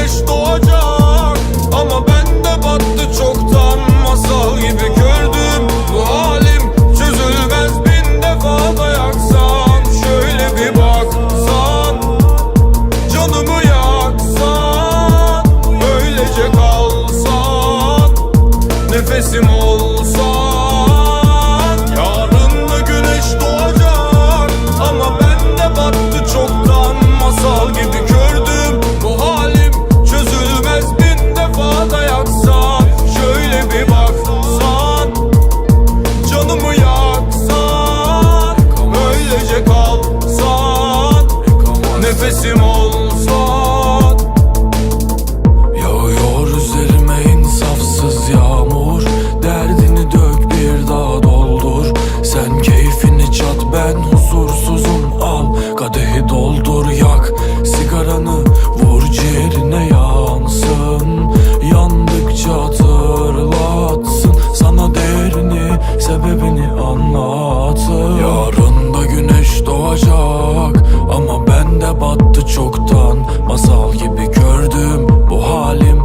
güneş doğacak. Ama ben de battı çoktan masal gibi gördüm. Bu halim çözülmez bin defa dayaksan Şöyle bir baksan Canımı yaksan. Böylece kalsan Nefesim ol. Nefesim olsan Yağıyor üzerime insafsız yağmur. Derdini dök bir daha doldur. Sen keyfini çat ben huzursuzum. Al kadehi doldur yak. Sigaranı vur ciğerine yansın. Yandıkça hatırlatsın. Sana değerini sebebini anlatın Yarın da güneş doğacak. Ama ben de battı çoktan. Masal gibi gördüm bu halim